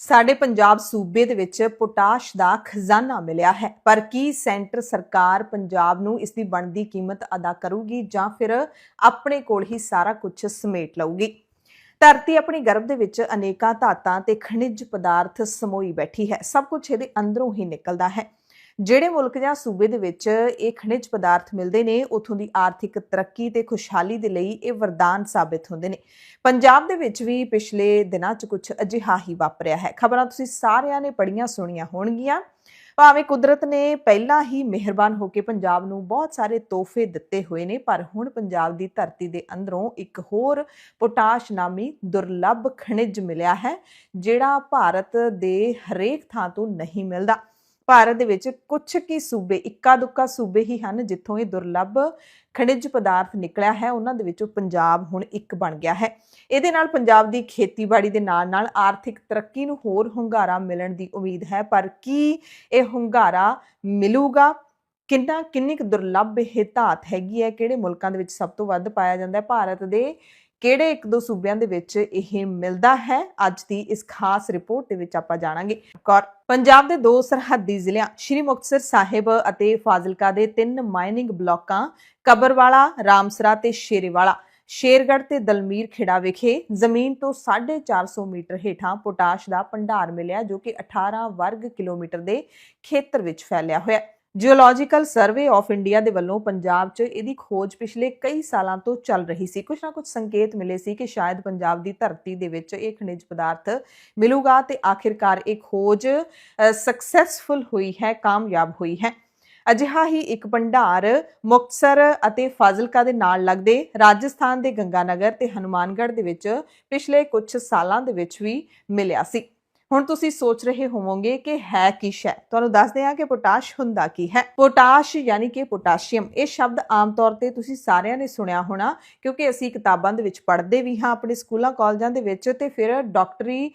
ਸਾਡੇ ਪੰਜਾਬ ਸੂਬੇ ਦੇ ਵਿੱਚ ਪੋਟਾਸ਼ ਦਾ ਖਜ਼ਾਨਾ ਮਿਲਿਆ ਹੈ। ਪਰ ਕੀ ਸੈਂਟਰ ਸਰਕਾਰ ਪੰਜਾਬ ਨੂੰ ਇਸ ਦੀ ਬਣਦੀ ਕੀਮਤ ਅਦਾ ਕਰੂਗੀ ਜਾਂ ਫਿਰ ਆਪਣੇ ਕੋਲ ਹੀ ਸਾਰਾ ਕੁਝ ਸਮੇਟ ਲਊਗੀ? ਧਰਤੀ ਆਪਣੀ ਗਰਭ ਦੇ ਵਿੱਚ ਅਨੇਕਾਂ ਧਾਤਾਂ ਤੇ ਖਣਿਜ ਪਦਾਰਥ ਸਮੋਈ ਬੈਠੀ ਹੈ। ਸਭ ਕੁਝ ਇਹਦੇ ਅੰਦਰੋਂ ਹੀ ਨਿਕਲਦਾ ਹੈ। ਜਿਹੜੇ ਮੁਲਕ ਜਾਂ ਸੂਬੇ ਦੇ ਵਿੱਚ ਇਹ ਖਣਿਜ ਪਦਾਰਥ ਮਿਲਦੇ ਨੇ, ਉਥੋਂ ਦੀ ਆਰਥਿਕ ਤਰੱਕੀ ਤੇ ਖੁਸ਼ਹਾਲੀ ਦੇ ਲਈ ਇਹ ਵਰਦਾਨ ਸਾਬਿਤ ਹੁੰਦੇ ਨੇ। ਪੰਜਾਬ ਦੇ ਵਿੱਚ ਵੀ ਪਿਛਲੇ ਦਿਨਾਂ 'ਚ ਕੁਝ ਅਜਿਹਾ ਹੀ ਵਾਪਰਿਆ ਹੈ। ਖਬਰਾਂ ਤੁਸੀਂ ਸਾਰਿਆਂ ਨੇ ਪੜੀਆਂ ਸੁਣੀਆਂ ਹੋਣਗੀਆਂ। ਭਾਵੇਂ ਕੁਦਰਤ ਨੇ ਪਹਿਲਾਂ ਹੀ ਮਿਹਰਬਾਨ ਹੋ ਕੇ ਪੰਜਾਬ ਨੂੰ ਬਹੁਤ ਸਾਰੇ ਤੋਹਫੇ ਦਿੱਤੇ ਹੋਏ ਨੇ, ਪਰ ਹੁਣ ਪੰਜਾਬ ਦੀ ਧਰਤੀ ਦੇ ਅੰਦਰੋਂ ਇੱਕ ਹੋਰ ਪੋਟਾਸ਼ ਨਾਮੀ ਦੁਰਲੱਭ ਖਣਿਜ ਮਿਲਿਆ ਹੈ, ਜਿਹੜਾ ਭਾਰਤ ਦੇ ਹਰੇਕ ਥਾਂ ਤੋਂ ਨਹੀਂ ਮਿਲਦਾ। ਭਾਰਤ ਦੇ ਵਿੱਚ ਕੁਝ ਕੀ ਸੂਬੇ, ਇੱਕਾ ਦੁੱਕਾ ਸੂਬੇ ਹੀ ਹਨ ਜਿੱਥੋਂ ਇਹ ਦੁਰਲੱਭ ਖਣਿਜ ਪਦਾਰਥ ਨਿਕਲਿਆ ਹੈ। ਉਹਨਾਂ ਦੇ ਵਿੱਚੋਂ ਪੰਜਾਬ ਹੁਣ ਇੱਕ ਬਣ ਗਿਆ ਹੈ। ਇਹਦੇ ਨਾਲ ਪੰਜਾਬ ਦੀ ਖੇਤੀਬਾੜੀ ਦੇ ਨਾਲ ਨਾਲ ਆਰਥਿਕ ਤਰੱਕੀ ਨੂੰ ਹੋਰ ਹੁੰਗਾਰਾ ਮਿਲਣ ਦੀ ਉਮੀਦ ਹੈ। ਪਰ ਕੀ ਇਹ ਹੁੰਗਾਰਾ ਮਿਲੂਗਾ? ਕਿੰਨਾ ਕਿੰਨੀ ਕੁ ਦੁਰਲੱਭ ਇਹ ਧਾਤ ਹੈਗੀ ਹੈ? ਕਿਹੜੇ ਮੁਲਕਾਂ ਦੇ ਵਿੱਚ ਸਭ ਤੋਂ ਵੱਧ ਪਾਇਆ ਜਾਂਦਾ ਹੈ? ਭਾਰਤ ਦੇ ਕਿਹੜੇ ਇੱਕ ਦੋ ਸੂਬਿਆਂ ਦੇ ਵਿੱਚ ਇਹ ਮਿਲਦਾ ਹੈ? ਅੱਜ ਦੀ ਇਸ ਖਾਸ ਰਿਪੋਰਟ ਦੇ ਵਿੱਚ ਆਪਾਂ ਜਾਣਾਂਗੇ। ਕੌਰ ਪੰਜਾਬ ਦੇ ਦੋ ਸਰਹੱਦੀ ਜ਼ਿਲ੍ਹਿਆਂ ਸ਼੍ਰੀ ਮੁਕਤਸਰ ਸਾਹਿਬ ਅਤੇ ਫਾਜ਼ਿਲਕਾ ਦੇ ਤਿੰਨ ਮਾਈਨਿੰਗ ਬਲਾਕਾਂ, ਕਬਰਵਾਲਾ, ਰਾਮਸਰਾ ਤੇ ਸ਼ੇਰੇਵਾਲਾ। ਸ਼ੇਰਗੜ੍ਹ ਤੇ ਦਲਮੀਰ ਖੇੜਾ ਵਿਖੇ ਜ਼ਮੀਨ ਤੋਂ 450 ਮੀਟਰ ਹੇਠਾਂ ਪੋਟਾਸ਼ ਦਾ ਭੰਡਾਰ ਮਿਲਿਆ ਜੋ ਕਿ 18 ਵਰਗ ਕਿਲੋਮੀਟਰ ਦੇ ਖੇਤਰ ਵਿੱਚ ਫੈਲਿਆ ਹੋਇਆ ਹੈ। ਜੀਓਲੋਜੀਕਲ ਸਰਵੇ ਆਫ ਇੰਡੀਆ ਦੇ ਵੱਲੋਂ ਪੰਜਾਬ 'ਚ ਇਹਦੀ ਖੋਜ ਪਿਛਲੇ ਕਈ ਸਾਲਾਂ ਤੋਂ ਚੱਲ ਰਹੀ ਸੀ। ਕੁਝ ਨਾ ਕੁਝ ਸੰਕੇਤ ਮਿਲੇ ਸੀ ਕਿ ਸ਼ਾਇਦ ਪੰਜਾਬ ਦੀ ਧਰਤੀ ਦੇ ਵਿੱਚ ਇਹ ਖਣਿਜ ਪਦਾਰਥ ਮਿਲੂਗਾ ਤੇ ਆਖਿਰਕਾਰ ਇਹ ਖੋਜ ਸਕਸੈਸਫੁਲ ਹੋਈ ਹੈ, ਕਾਮਯਾਬ ਹੋਈ ਹੈ। ਅਜਿਹਾ ਹੀ ਇੱਕ ਭੰਡਾਰ ਮੁਕਤਸਰ ਅਤੇ ਫਾਜ਼ਿਲਕਾ ਦੇ ਨਾਲ ਲੱਗਦੇ ਰਾਜਸਥਾਨ ਦੇ ਗੰਗਾਨਗਰ ਤੇ ਹਨੂਮਾਨਗੜ੍ਹ ਦੇ ਵਿੱਚ ਪਿਛਲੇ ਕੁਝ ਸਾਲਾਂ ਦੇ ਵਿੱਚ ਵੀ ਮਿਲਿਆ ਸੀ। ਹੁਣ ਤੁਸੀਂ ਸੋਚ ਰਹੇ ਹੋਵੋਗੇ ਕਿ ਹੈ ਕੀ ਸ਼ੈ? ਤੁਹਾਨੂੰ ਦੱਸਦੇ ਹਾਂ ਕਿ ਪੋਟਾਸ਼ ਹੁੰਦਾ ਕੀ ਹੈ। ਪੋਟਾਸ਼ ਯਾਨੀ ਕਿ ਪੋਟਾਸ਼ੀਅਮ, ਇਹ ਸ਼ਬਦ ਆਮ ਤੌਰ ਤੇ ਤੁਸੀਂ ਸਾਰਿਆਂ ਨੇ ਸੁਣਿਆ ਹੋਣਾ, ਕਿਉਂਕਿ ਅਸੀਂ ਕਿਤਾਬਾਂ ਦੇ ਵਿੱਚ ਪੜ੍ਹਦੇ ਵੀ ਹਾਂ, ਆਪਣੇ ਸਕੂਲਾਂ, ਕਾਲਜਾਂ ਦੇ ਵਿੱਚ ਤੇ ਫਿਰ ਡਾਕਟਰੀ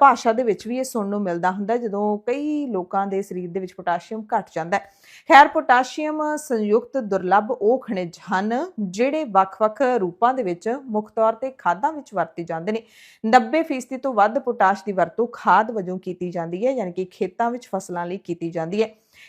ਭਾਸ਼ਾ ਦੇ ਵਿੱਚ ਵੀ ਇਹ ਸੁਣਨ ਨੂੰ ਮਿਲਦਾ ਹੁੰਦਾ, ਜਦੋਂ ਕਈ ਲੋਕਾਂ ਦੇ ਸਰੀਰ ਦੇ ਵਿੱਚ ਪੋਟਾਸ਼ੀਅਮ ਘਟ ਜਾਂਦਾ ਹੈ। ਖੈਰ, ਪੋਟਾਸ਼ੀਅਮ ਸੰਯੁਕਤ, ਦੁਰਲੱਭ ਉਹ ਖਣਿਜ ਹਨ, ਜਿਹੜੇ ਵੱਖ-ਵੱਖ ਰੂਪਾਂ ਦੇ ਵਿੱਚ ਮੁੱਖ ਤੌਰ ਤੇ ਖਾਦਾਂ ਵਿੱਚ ਵਰਤੇ ਜਾਂਦੇ ਨੇ। 90% ਤੋਂ ਵੱਧ ਪੋਟਾਸ਼ ਦੀ ਵਰਤੋਂ ਖਾਦ ਵਜੋਂ ਕੀਤੀ ਜਾਂਦੀ ਹੈ, ਯਾਨੀ ਕਿ ਖੇਤਾਂ ਵਿੱਚ ਫਸਲਾਂ ਲਈ ਕੀਤੀ ਜਾਂਦੀ ਹੈ।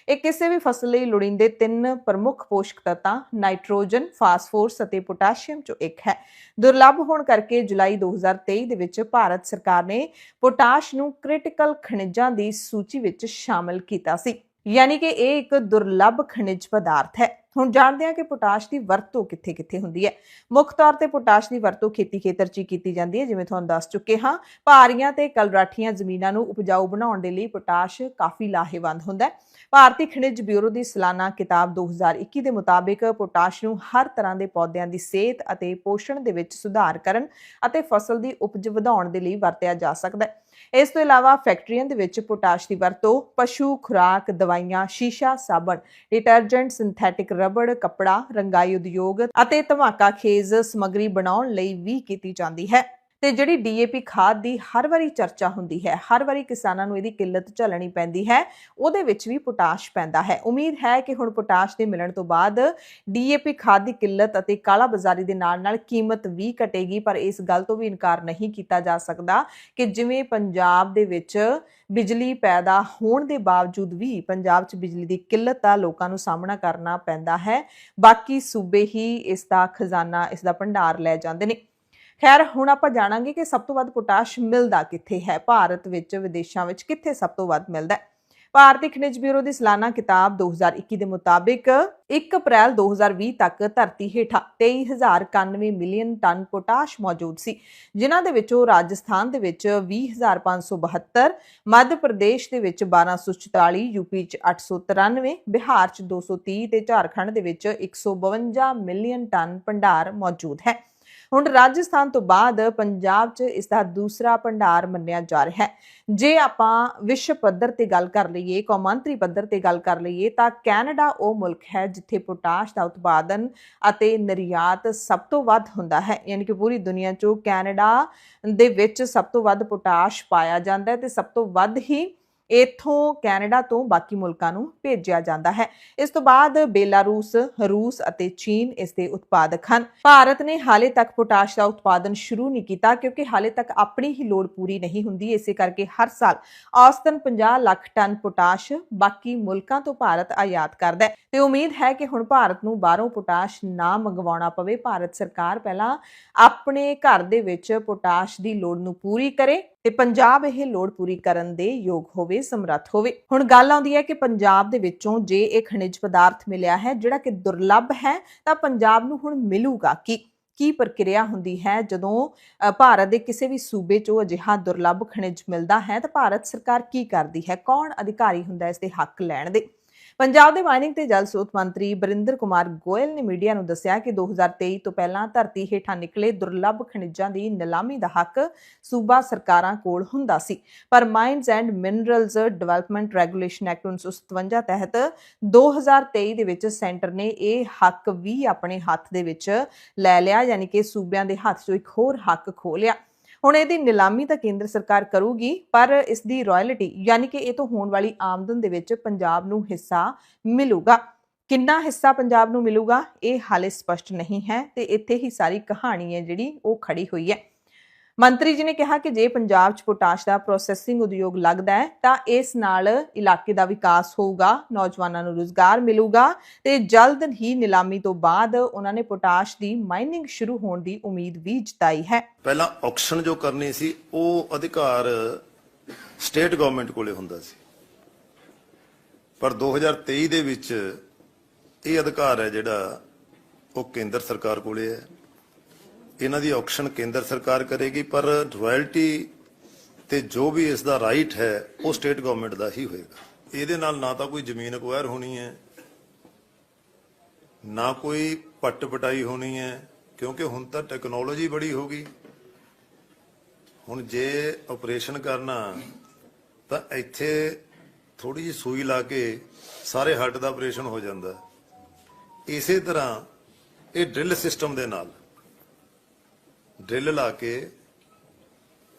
ਇਹ ਕਿਸੇ ਵੀ ਫਸਲ ਲਈ ਲੋੜੀਂਦੇ ਤਿੰਨ ਪ੍ਰਮੁੱਖ ਪੋਸ਼ਕ ਤੱਤਾਂ, ਨਾਈਟ੍ਰੋਜਨ, ਫਾਸਫੋਰਸ ਅਤੇ ਪੋਟਾਸ਼ੀਅਮ, ਚੋਂ ਇੱਕ ਹੈ। ਦੁਰਲੱਭ ਹੋਣ ਕਰਕੇ ਜੁਲਾਈ 2023 ਦੇ ਵਿੱਚ ਭਾਰਤ ਸਰਕਾਰ ਨੇ ਪੋਟਾਸ਼ ਨੂੰ ਕ੍ਰਿਟੀਕਲ ਖਣਿਜਾਂ ਦੀ ਸੂਚੀ ਵਿੱਚ ਸ਼ਾਮਲ ਕੀਤਾ ਸੀ। ਯਾਨੀ ਕਿ ਇਹ ਇੱਕ ਦੁਰਲੱਭ ਖਣਿਜ ਪਦਾਰਥ ਹੈ। ਹੁਣ ਜਾਣਦੇ ਹਾਂ ਕਿ ਪੋਟਾਸ਼ ਦੀ ਵਰਤੋਂ ਕਿੱਥੇ-ਕਿੱਥੇ ਹੁੰਦੀ ਹੈ। ਮੁੱਖ ਤੌਰ ਤੇ ਪੋਟਾਸ਼ ਦੀ ਵਰਤੋਂ ਖੇਤੀ ਖੇਤਰ 'ਚ ਹੀ ਕੀਤੀ ਜਾਂਦੀ ਹੈ, ਜਿਵੇਂ ਤੁਹਾਨੂੰ ਦੱਸ ਚੁੱਕੇ ਹਾਂ। ਭਾਰੀਆਂ ਤੇ ਕਲਰਾਠੀਆਂ ਜ਼ਮੀਨਾਂ ਨੂੰ ਉਪਜਾਊ ਬਣਾਉਣ ਦੇ ਲਈ ਪੋਟਾਸ਼ ਕਾਫੀ ਲਾਹੇਵੰਦ ਹੁੰਦਾ ਹੈ। ਭਾਰਤੀ ਖਣਿਜ ਬਿਊਰੋ ਦੀ ਸਾਲਾਨਾ ਕਿਤਾਬ 2021 ਦੇ ਮੁਤਾਬਿਕ ਪੋਟਾਸ਼ ਨੂੰ ਹਰ ਤਰ੍ਹਾਂ ਦੇ ਪੌਦਿਆਂ ਦੀ ਸਿਹਤ ਅਤੇ ਪੋਸ਼ਣ ਦੇ ਵਿੱਚ ਸੁਧਾਰ ਕਰਨ ਅਤੇ ਫਸਲ ਦੀ ਉਪਜ ਵਧਾਉਣ ਦੇ ਲਈ ਵਰਤਿਆ ਜਾ ਸਕਦਾ ਹੈ। ਇਸ ਤੋਂ ਇਲਾਵਾ ਫੈਕਟਰੀਆਂ ਦੇ ਵਿੱਚ ਪੋਟਾਸ਼ ਦੀ ਵਰਤੋਂ, ਪਸ਼ੂ, ਖੁਰਾਕ, ਦਵਾਈਆਂ, ਸ਼ੀਸ਼ਾ, ਸਾਬਣ ਡਿਟਰਜੈਂਟ ਸਿੰਥੈਟਿਕ ਰਬੜ, ਕੱਪੜਾ, ਰੰਗਾਈ ਉਦਯੋਗ ਅਤੇ ਧਮਾਕਾ ਖੇਜ਼ ਸਮੱਗਰੀ ਬਣਾਉਣ ਲਈ ਵੀ ਕੀਤੀ ਜਾਂਦੀ ਹੈ। ਤੇ ਜਿਹੜੀ ਡੀਏਪੀ ਖਾਦ ਦੀ ਹਰ ਵਾਰੀ ਚਰਚਾ ਹੁੰਦੀ ਹੈ, ਹਰ ਵਾਰੀ ਕਿਸਾਨਾਂ ਨੂੰ ਇਹਦੀ ਕਿੱਲਤ ਝੱਲਣੀ ਪੈਂਦੀ ਹੈ, ਉਹਦੇ ਵਿੱਚ ਵੀ ਪੋਟਾਸ਼ ਪੈਂਦਾ ਹੈ। ਉਮੀਦ ਹੈ ਕਿ ਹੁਣ ਪੋਟਾਸ਼ ਦੇ ਮਿਲਣ ਤੋਂ ਬਾਅਦ ਡੀਏਪੀ ਖਾਦ ਦੀ ਕਿੱਲਤ ਅਤੇ ਕਾਲਾ ਬਾਜ਼ਾਰੀ ਦੇ ਨਾਲ ਨਾਲ ਕੀਮਤ ਵੀ ਘਟੇਗੀ, ਪਰ ਇਸ ਗੱਲ ਤੋਂ ਵੀ ਇਨਕਾਰ ਨਹੀਂ ਕੀਤਾ ਜਾ ਸਕਦਾ ਕਿ ਜਿਵੇਂ ਪੰਜਾਬ ਦੇ ਵਿੱਚ ਬਿਜਲੀ ਪੈਦਾ ਹੋਣ ਦੇ ਬਾਵਜੂਦ ਵੀ ਪੰਜਾਬ 'ਚ ਬਿਜਲੀ ਦੀ ਕਿੱਲਤ ਦਾ ਲੋਕਾਂ ਨੂੰ ਸਾਹਮਣਾ ਕਰਨਾ ਪੈਂਦਾ ਹੈ। ਬਾਕੀ ਸੂਬੇ ਹੀ ਇਸ ਦਾ ਖਜ਼ਾਨਾ, ਇਸ ਦਾ ਭੰਡਾਰ ਲੈ ਜਾਂਦੇ ਨੇ। ਖੈਰ, ਹੁਣ ਆਪਾਂ ਜਾਣਾਂਗੇ ਕਿ ਸਭ ਤੋਂ ਵੱਧ ਪੋਟਾਸ਼ ਮਿਲਦਾ ਕਿੱਥੇ ਹੈ? ਭਾਰਤ ਵਿੱਚ, ਵਿਦੇਸ਼ਾਂ ਵਿੱਚ ਕਿੱਥੇ ਸਭ ਤੋਂ ਵੱਧ ਮਿਲਦਾ ਹੈ? ਭਾਰਤੀ ਖਣਿਜ ਬਿਊਰੋ ਦੀ ਸਾਲਾਨਾ ਕਿਤਾਬ 2021 ਦੇ ਮੁਤਾਬਿਕ 1 ਅਪ੍ਰੈਲ 2020 ਤੱਕ ਧਰਤੀ ਹੇਠਾਂ 23091 ਮਿਲੀਅਨ ਟਨ ਪੋਟਾਸ਼ ਮੌਜੂਦ ਸੀ, ਜਿਨ੍ਹਾਂ ਦੇ ਵਿੱਚੋਂ ਰਾਜਸਥਾਨ ਦੇ ਵਿੱਚ 20572 ਮੱਧ ਪ੍ਰਦੇਸ਼ ਦੇ ਵਿੱਚ 1244 ਯੂਪੀ ਚ 893 ਬਿਹਾਰ ਚ 230 ਤੇ ਝਾਰਖੰਡ ਦੇ ਵਿੱਚ 152 ਮਿਲੀਅਨ ਟਨ ਭੰਡਾਰ ਮੌਜੂਦ ਹੈ। ਹੁਣ ਰਾਜਸਥਾਨ ਤੋਂ ਬਾਅਦ ਪੰਜਾਬ 'ਚ ਇਸ ਦਾ ਦੂਸਰਾ ਭੰਡਾਰ ਮੰਨਿਆ ਜਾ ਰਿਹਾ ਹੈ। ਜੇ ਆਪਾਂ ਵਿਸ਼ਵ ਪੱਧਰ ਤੇ ਗੱਲ ਕਰ ਲਈਏ, ਕੌਮਾਂਤਰੀ ਪੱਧਰ ਤੇ ਗੱਲ ਕਰ ਲਈਏ, ਤਾਂ ਕੈਨੇਡਾ ਉਹ ਮੁਲਕ ਹੈ ਜਿੱਥੇ ਪੋਟਾਸ਼ ਦਾ ਉਤਪਾਦਨ ਅਤੇ ਨਿਰਯਾਤ ਸਭ ਤੋਂ ਵੱਧ ਹੁੰਦਾ ਹੈ। ਯਾਨੀ ਕਿ ਪੂਰੀ ਦੁਨੀਆ 'ਚੋਂ ਕੈਨੇਡਾ ਦੇ ਵਿੱਚ ਸਭ ਤੋਂ ਵੱਧ ਪੋਟਾਸ਼ ਪਾਇਆ ਜਾਂਦਾ ਹੈ ਤੇ ਸਭ ਤੋਂ ਵੱਧ ਹੀ ਇਥੋਂ ਕੈਨੇਡਾ ਤੋਂ ਬਾਕੀ ਮੁਲਕਾਂ ਨੂੰ ਭੇਜਿਆ ਜਾਂਦਾ ਹੈ। ਇਸ ਤੋਂ ਬਾਅਦ ਬੇਲਾਰੂਸ, ਰੂਸ ਅਤੇ ਚੀਨ ਇਸ ਦੇ ਉਤਪਾਦਕ ਹਨ। ਭਾਰਤ ਨੇ ਹਾਲੇ ਤੱਕ ਪੋਟਾਸ਼ ਦਾ ਉਤਪਾਦਨ ਸ਼ੁਰੂ ਨਹੀਂ ਕੀਤਾ ਕਿਉਂਕਿ ਹਾਲੇ ਤੱਕ ਆਪਣੀ ਹੀ ਲੋੜ ਪੂਰੀ ਨਹੀਂ ਹੁੰਦੀ। ਇਸੇ ਕਰਕੇ ਹਰ ਸਾਲ ਔਸਤਨ 50 ਲੱਖ ਟਨ ਪੋਟਾਸ਼ ਬਾਕੀ ਮੁਲਕਾਂ ਤੋਂ ਭਾਰਤ ਆਯਾਤ ਕਰਦਾ ਹੈ। ਤੇ ਉਮੀਦ ਹੈ ਕਿ ਹੁਣ ਭਾਰਤ ਨੂੰ ਬਾਹਰੋਂ ਪੋਟਾਸ਼ ਨਾ ਮੰਗਵਾਉਣਾ ਪਵੇ। ਭਾਰਤ ਸਰਕਾਰ ਪਹਿਲਾਂ ਆਪਣੇ ਘਰ ਦੇ ਵਿੱਚ ਪੋਟਾਸ਼ ਦੀ ਲੋੜ ਨੂੰ ਪੂਰੀ ਕਰੇ ਤੇ ਪੰਜਾਬ ਇਹ ਲੋੜ ਪੂਰੀ ਕਰਨ ਦੇ ਯੋਗ ਹੋਵੇ, ਸਮਰੱਥ ਹੋਵੇ। ਹੁਣ ਗੱਲ ਆਉਂਦੀ ਹੈ ਕਿ ਪੰਜਾਬ ਦੇ ਵਿੱਚੋਂ ਜੇ ਇਹ ਖਣਿਜ ਪਦਾਰਥ ਮਿਲਿਆ ਹੈ, ਜਿਹੜਾ ਕਿ ਦੁਰਲੱਭ ਹੈ, ਤਾਂ ਪੰਜਾਬ ਨੂੰ ਹੁਣ ਮਿਲੂਗਾ ਕੀ? ਕੀ ਪ੍ਰਕਿਰਿਆ ਹੁੰਦੀ ਹੈ? ਜਦੋਂ ਭਾਰਤ ਦੇ ਕਿਸੇ ਵੀ ਸੂਬੇ 'ਚੋਂ ਅਜਿਹਾ ਦੁਰਲੱਭ ਖਣਿਜ ਮਿਲਦਾ ਹੈ, ਤਾਂ ਭਾਰਤ ਸਰਕਾਰ ਕੀ ਕਰਦੀ ਹੈ? ਕੌਣ ਅਧਿਕਾਰੀ ਹੁੰਦਾ ਇਸ ਦੇ ਹੱਕ ਲੈਣ ਦੇ? ਪੰਜਾਬ ਦੇ ਮਾਈਨਿੰਗ ਤੇ ਜਲ ਸਰੋਤ ਮੰਤਰੀ ਬਰਿੰਦਰ ਕੁਮਾਰ ਗੋਇਲ ਨੇ ਮੀਡੀਆ ਨੂੰ ਦੱਸਿਆ ਕਿ 2023 ਤੋਂ ਪਹਿਲਾਂ ਧਰਤੀ ਹੇਠਾਂ ਨਿਕਲੇ ਦੁਰਲੱਭ ਖਣਿਜਾਂ ਦੀ ਨਿਲਾਮੀ ਦਾ ਹੱਕ ਸੂਬਾ ਸਰਕਾਰਾਂ ਕੋਲ ਹੁੰਦਾ ਸੀ। ਪਰ mines and minerals development regulation act 1957 ਤਹਿਤ 2023 ਦੇ ਵਿੱਚ ਸੈਂਟਰ ਨੇ ਇਹ ਹੱਕ ਵੀ ਆਪਣੇ ਹੱਥ ਦੇ ਵਿੱਚ ਲੈ ਲਿਆ, ਯਾਨੀ ਕਿ ਸੂਬਿਆਂ ਦੇ ਹੱਥ 'ਚੋਂ ਇੱਕ ਹੋਰ ਹੱਕ ਖੋਹ ਲਿਆ। ਹੁਣ ਇਹਦੀ ਨਿਲਾਮੀ ਤਾਂ ਕੇਂਦਰ ਸਰਕਾਰ ਕਰੂਗੀ, ਪਰ ਇਸ ਦੀ ਰਾਇਲਟੀ ਯਾਨੀ ਕਿ ਇਹ ਤੋਂ ਹੋਣ ਵਾਲੀ ਆਮਦਨ ਦੇ ਵਿੱਚ ਪੰਜਾਬ ਨੂੰ ਹਿੱਸਾ ਮਿਲੂਗਾ। ਕਿੰਨਾ ਹਿੱਸਾ ਪੰਜਾਬ ਨੂੰ ਮਿਲੂਗਾ, ਇਹ ਹਾਲੇ ਸਪਸ਼ਟ ਨਹੀਂ ਹੈ ਤੇ ਇੱਥੇ ਹੀ ਸਾਰੀ ਕਹਾਣੀ ਹੈ ਜਿਹੜੀ ਉਹ ਖੜੀ ਹੋਈ ਹੈ। ਮੰਤਰੀ ਜੀ ਨੇ ਕਿਹਾ ਕਿ ਜੇ ਪੰਜਾਬ 'ਚ ਪੋਟਾਸ਼ ਦਾ ਪ੍ਰੋਸੈਸਿੰਗ ਉਦਯੋਗ ਲੱਗਦਾ ਹੈ, ਤਾਂ ਇਸ ਨਾਲ ਇਲਾਕੇ ਦਾ ਵਿਕਾਸ ਹੋਊਗਾ, ਨੌਜਵਾਨਾਂ ਨੂੰ ਰੋਜ਼ਗਾਰ ਮਿਲੂਗਾ ਤੇ ਜਲਦ ਹੀ ਨਿਲਾਮੀ ਤੋਂ ਬਾਅਦ ਉਹਨਾਂ ਨੇ ਪੋਟਾਸ਼ ਦੀ ਮਾਈਨਿੰਗ ਸ਼ੁਰੂ ਹੋਣ ਦੀ ਉਮੀਦ ਵੀ ਜਤਾਈ ਹੈ। ਪਹਿਲਾਂ ਆਕਸ਼ਨ ਜੋ ਕਰਨੀ ਸੀ, ਉਹ ਅਧਿਕਾਰ ਸਟੇਟ ਗਵਰਨਮੈਂਟ ਕੋਲੇ ਹੁੰਦਾ ਸੀ। ਪਰ 2023 ਦੇ ਵਿੱਚ ਇਹ ਅਧਿਕਾਰ ਹੈ ਜਿਹੜਾ ਉਹ ਕੇਂਦਰ ਸਰਕਾਰ ਕੋਲੇ ਹੈ। ਇਹਨਾਂ ਦੀ ਆਕਸ਼ਨ ਕੇਂਦਰ ਸਰਕਾਰ ਕਰੇਗੀ, ਪਰ ਰਾਇਲਟੀ ਤੇ ਜੋ ਵੀ ਇਸ ਦਾ ਰਾਈਟ ਹੈ, ਉਹ ਸਟੇਟ ਗਵਰਨਮੈਂਟ ਦਾ ਹੀ ਹੋਏਗਾ। ਇਹਦੇ ਨਾਲ ਨਾ ਤਾਂ ਕੋਈ ਜ਼ਮੀਨ ਅਕਵਾਇਰ ਹੋਣੀ ਹੈ, ਨਾ ਕੋਈ ਪੱਟ ਪਟਾਈ ਹੋਣੀ ਹੈ, ਕਿਉਂਕਿ ਹੁਣ ਤਾਂ ਟੈਕਨੋਲੋਜੀ ਬੜੀ ਹੋ ਗਈ। ਹੁਣ ਜੇ ਆਪਰੇਸ਼ਨ ਕਰਨਾ, ਤਾਂ ਇੱਥੇ ਥੋੜੀ ਜਿਹੀ ਸੂਈ ਲਾ ਕੇ ਸਾਰੇ ਹੱਟ ਦਾ ਆਪਰੇਸ਼ਨ ਹੋ ਜਾਂਦਾ। ਇਸੇ ਤਰ੍ਹਾਂ ਇਹ ਡਰਿਲ ਸਿਸਟਮ ਦੇ ਨਾਲ ਡਰਿਲ ਲਾ ਕੇ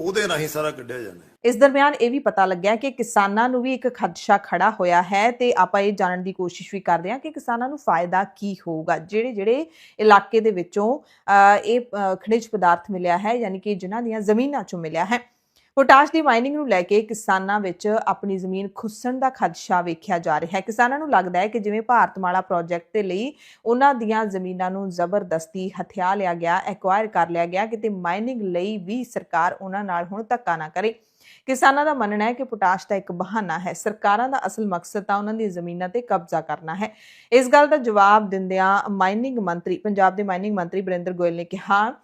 ਉਹਦੇ ਰਾਹੀਂ ਸਾਰਾ ਕੱਢਿਆ ਜਾਣਾ ਇਸ ਦਰਮਿਆਨ ਇਹ ਵੀ ਪਤਾ ਲੱਗਿਆ ਕਿ ਕਿਸਾਨਾਂ ਨੂੰ ਵੀ ਇੱਕ ਖਦਸ਼ਾ ਖੜਾ ਹੋਇਆ ਹੈ ਤੇ ਆਪਾਂ ਇਹ ਜਾਣਨ ਦੀ ਕੋਸ਼ਿਸ਼ ਵੀ ਕਰਦੇ ਹਾਂ ਕਿ ਕਿਸਾਨਾਂ ਨੂੰ ਫਾਇਦਾ ਕੀ ਹੋਊਗਾ। ਜਿਹੜੇ ਜਿਹੜੇ ਇਲਾਕੇ ਦੇ ਵਿੱਚੋਂ ਅਹ, ਇਹ ਖਣਿਜ ਪਦਾਰਥ ਮਿਲਿਆ ਹੈ ਯਾਨੀ ਕਿ ਜਿਨ੍ਹਾਂ ਦੀਆਂ ਜ਼ਮੀਨਾਂ ਚੋਂ ਮਿਲਿਆ ਹੈ। ਪੋਟਾਸ਼ ਦੀ ਮਾਈਨਿੰਗ ਨੂੰ ਲੈ ਕੇ ਕਿਸਾਨਾਂ ਵਿੱਚ ਆਪਣੀ ਜ਼ਮੀਨ ਖੁੱਸਣ ਦਾ ਖਦਸ਼ਾ ਵੇਖਿਆ ਜਾ ਰਿਹਾ ਹੈ। ਕਿਸਾਨਾਂ ਨੂੰ ਲੱਗਦਾ ਹੈ ਕਿ ਜਿਵੇਂ ਭਾਰਤਮਾਲਾ ਪ੍ਰੋਜੈਕਟ ਦੇ ਲਈ ਉਹਨਾਂ ਦੀਆਂ ਜ਼ਮੀਨਾਂ ਨੂੰ ਜ਼ਬਰਦਸਤੀ ਹਥਿਆ ਲਿਆ ਗਿਆ ਐਕਵਾਇਰ ਕਰ ਲਿਆ ਗਿਆ, ਕਿਤੇ ਮਾਈਨਿੰਗ ਲਈ ਵੀ ਸਰਕਾਰ ਉਹਨਾਂ ਨਾਲ ਹੁਣ ਧੱਕਾ ਨਾ ਕਰੇ। ਕਿਸਾਨਾਂ ਦਾ ਮੰਨਣਾ ਹੈ ਕਿ ਪੋਟਾਸ਼ ਦਾ ਇੱਕ ਬਹਾਨਾ ਹੈ। ਸਰਕਾਰਾਂ ਦਾ ਅਸਲ ਮਕਸਦ ਤਾਂ ਉਹਨਾਂ ਦੀ ਜ਼ਮੀਨਾਂ ਤੇ ਕਬਜ਼ਾ ਕਰਨਾ ਹੈ। ਇਸ ਗੱਲ ਦਾ ਜਵਾਬ ਦਿੰਦਿਆਂ ਮਾਈਨਿੰਗ ਮੰਤਰੀ, ਪੰਜਾਬ ਦੇ ਮਾਈਨਿੰਗ ਮੰਤਰੀ ਬਰਿੰਦਰ ਗੋਇਲ ਨੇ ਕਿਹਾ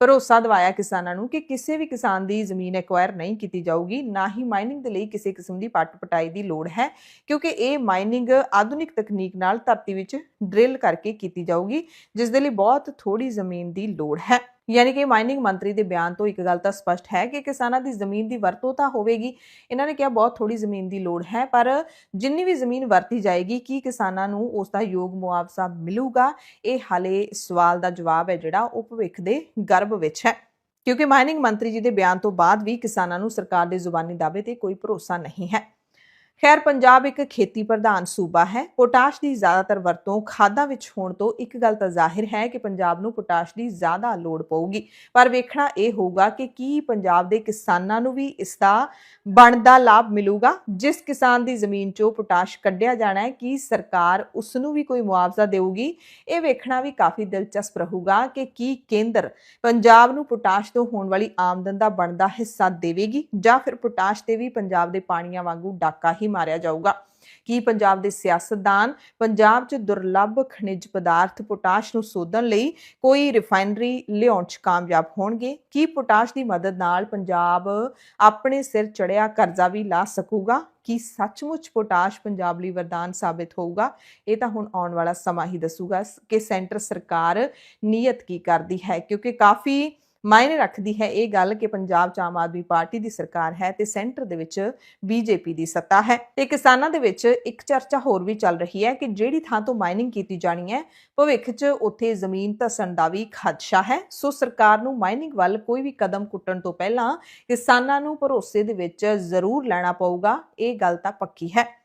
ਭਰੋਸਾ ਦਿਵਾਇਆ ਕਿਸਾਨਾਂ ਨੂੰ ਕਿ ਕਿਸੇ ਵੀ ਕਿਸਾਨ ਦੀ ਜ਼ਮੀਨ ਐਕਵਾਇਰ ਨਹੀਂ ਕੀਤੀ ਜਾਊਗੀ, ਨਾ ਹੀ ਮਾਈਨਿੰਗ ਦੇ ਲਈ ਕਿਸੇ ਕਿਸਮ ਦੀ ਪੱਟ ਪਟਾਈ ਦੀ ਲੋੜ ਹੈ, ਕਿਉਂਕਿ ਇਹ ਮਾਈਨਿੰਗ ਆਧੁਨਿਕ ਤਕਨੀਕ ਨਾਲ ਧਰਤੀ ਵਿੱਚ ਡਰਿਲ ਕਰਕੇ ਕੀਤੀ ਜਾਊਗੀ, ਜਿਸ ਦੇ ਲਈ ਬਹੁਤ ਥੋੜੀ ਜ਼ਮੀਨ ਦੀ ਲੋੜ ਹੈ। ਯਾਨੀ ਕਿ ਮਾਈਨਿੰਗ ਮੰਤਰੀ ਦੇ ਬਿਆਨ ਤੋਂ ਇੱਕ ਗੱਲ ਤਾਂ ਸਪਸ਼ਟ ਹੈ ਕਿ ਕਿਸਾਨਾਂ ਦੀ ਜ਼ਮੀਨ ਦੀ ਵਰਤੋਂ ਤਾਂ ਹੋਵੇਗੀ। ਇਹਨਾਂ ਨੇ ਕਿਹਾ, ਬਹੁਤ ਥੋੜੀ ਜ਼ਮੀਨ ਦੀ ਲੋੜ ਹੈ, ਪਰ ਜਿੰਨੀ ਵੀ ਜ਼ਮੀਨ ਵਰਤੀ ਜਾਏਗੀ, ਕੀ ਕਿਸਾਨਾਂ ਨੂੰ ਉਸ ਦਾ ਯੋਗ ਮੁਆਵਜ਼ਾ ਮਿਲੂਗਾ? ਇਹ ਹਾਲੇ ਸਵਾਲ ਦਾ ਜਵਾਬ ਹੈ ਜਿਹੜਾ ਉਹ ਭਵਿੱਖ ਦੇ ਗਰਭ ਵਿੱਚ ਹੈ। ਕਿਉਂਕਿ ਮਾਈਨਿੰਗ ਮੰਤਰੀ ਜੀ ਦੇ ਬਿਆਨ ਤੋਂ ਬਾਅਦ ਵੀ ਕਿਸਾਨਾਂ ਨੂੰ ਸਰਕਾਰ ਦੇ ਜ਼ੁਬਾਨੀ ਦਾਅਵੇ ਤੇ ਕੋਈ ਭਰੋਸਾ ਨਹੀਂ ਹੈ। ਖੈਰ, ਪੰਜਾਬ ਇੱਕ ਖੇਤੀ ਪ੍ਰਧਾਨ ਸੂਬਾ ਹੈ। ਪੋਟਾਸ਼ ਦੀ ਜ਼ਿਆਦਾਤਰ ਵਰਤੋਂ ਖਾਦਾਂ ਵਿੱਚ ਹੋਣ ਤੋਂ ਇੱਕ ਗੱਲ ਤਾਂ ਜ਼ਾਹਿਰ ਹੈ ਕਿ ਪੰਜਾਬ ਨੂੰ ਪੋਟਾਸ਼ ਦੀ ਜ਼ਿਆਦਾ ਲੋੜ ਪਊਗੀ। ਪਰ ਵੇਖਣਾ ਇਹ ਹੋਊਗਾ ਕਿ ਕੀ ਪੰਜਾਬ ਦੇ ਕਿਸਾਨਾਂ ਨੂੰ ਵੀ ਇਸ ਦਾ ਬਣਦਾ ਲਾਭ ਮਿਲੂਗਾ। ਜਿਸ ਕਿਸਾਨ ਦੀ ਜ਼ਮੀਨ 'ਚੋਂ ਪੋਟਾਸ਼ ਕੱਢਿਆ ਜਾਣਾ ਹੈ, ਕੀ ਸਰਕਾਰ ਉਸ ਨੂੰ ਵੀ ਕੋਈ ਮੁਆਵਜ਼ਾ ਦੇਊਗੀ? ਇਹ ਵੇਖਣਾ ਵੀ ਕਾਫੀ ਦਿਲਚਸਪ ਰਹੂਗਾ ਕਿ ਕੀ ਕੇਂਦਰ ਪੰਜਾਬ ਨੂੰ ਪੋਟਾਸ਼ ਤੋਂ ਹੋਣ ਵਾਲੀ ਆਮਦਨ ਦਾ ਬਣਦਾ ਹਿੱਸਾ ਦੇਵੇਗੀ ਜਾਂ ਫਿਰ ਪੋਟਾਸ਼ ਤੇ ਵੀ ਪੰਜਾਬ ਦੇ ਪਾਣੀਆਂ ਵਾਂਗੂ ਡਾਕਾ ਹੀ ਮਾਰਿਆ ਜਾਊਗਾ। ਕੀ ਪੰਜਾਬ ਦੇ ਸਿਆਸਤਦਾਨ ਪੰਜਾਬ 'ਚ ਦੁਰਲੱਭ ਖਣਿਜ ਪਦਾਰਥ ਪੋਟਾਸ਼ ਨੂੰ ਸੋਧਣ ਲਈ ਕੋਈ ਰਿਫਾਈਨਰੀ ਲਿਆਉਣ 'ਚ ਕਾਮਯਾਬ ਹੋਣਗੇ? ਕੀ ਪੋਟਾਸ਼ ਦੀ ਮਦਦ ਨਾਲ ਪੰਜਾਬ ਆਪਣੇ ਸਿਰ ਚੜਿਆ ਕਰਜ਼ਾ ਵੀ ਲਾ ਸਕੂਗਾ? ਕੀ ਸੱਚਮੁੱਚ ਪੋਟਾਸ਼ ਪੰਜਾਬ ਲਈ ਵਰਦਾਨ ਸਾਬਿਤ ਹੋਊਗਾ? ਇਹ ਤਾਂ ਹੁਣ ਆਉਣ ਵਾਲਾ ਸਮਾਂ ਹੀ ਦੱਸੂਗਾ। ਕਿ ਸੈਂਟਰ ਸਰਕਾਰ ਨੀਅਤ ਕੀ ਕਰਦੀ ਹੈ? ਕਿਉਂਕਿ ਕਾਫੀ ਮਾਇਨੇ ਰੱਖਦੀ ਹੈ ਇਹ ਗੱਲ ਕਿ ਪੰਜਾਬ 'ਚ ਆਮ ਆਦਮੀ ਪਾਰਟੀ ਦੀ ਸਰਕਾਰ ਹੈ ਤੇ ਸੈਂਟਰ ਦੇ ਵਿੱਚ ਬੀਜੇਪੀ ਦੀ ਸੱਤਾ ਹੈ ਤੇ ਕਿਸਾਨਾਂ ਦੇ ਵਿੱਚ ਇੱਕ ਚਰਚਾ ਹੋਰ ਵੀ ਚੱਲ ਰਹੀ ਹੈ ਕਿ ਜਿਹੜੀ ਥਾਂ ਤੋਂ ਮਾਈਨਿੰਗ ਕੀਤੀ ਜਾਣੀ ਹੈ, ਭਵਿੱਖ 'ਚ ਉੱਥੇ ਜ਼ਮੀਨ ਧਸਣ ਦਾ ਵੀ ਖਦਸ਼ਾ ਹੈ। ਸੋ ਸਰਕਾਰ ਨੂੰ ਮਾਈਨਿੰਗ ਵੱਲ ਕੋਈ ਵੀ ਕਦਮ ਕੁੱਟਣ ਤੋਂ ਪਹਿਲਾਂ ਕਿਸਾਨਾਂ ਨੂੰ ਭਰੋਸੇ ਦੇ ਵਿੱਚ ਜ਼ਰੂਰ ਲੈਣਾ ਪਊਗਾ, ਇਹ ਗੱਲ ਤਾਂ ਪੱਕੀ ਹੈ।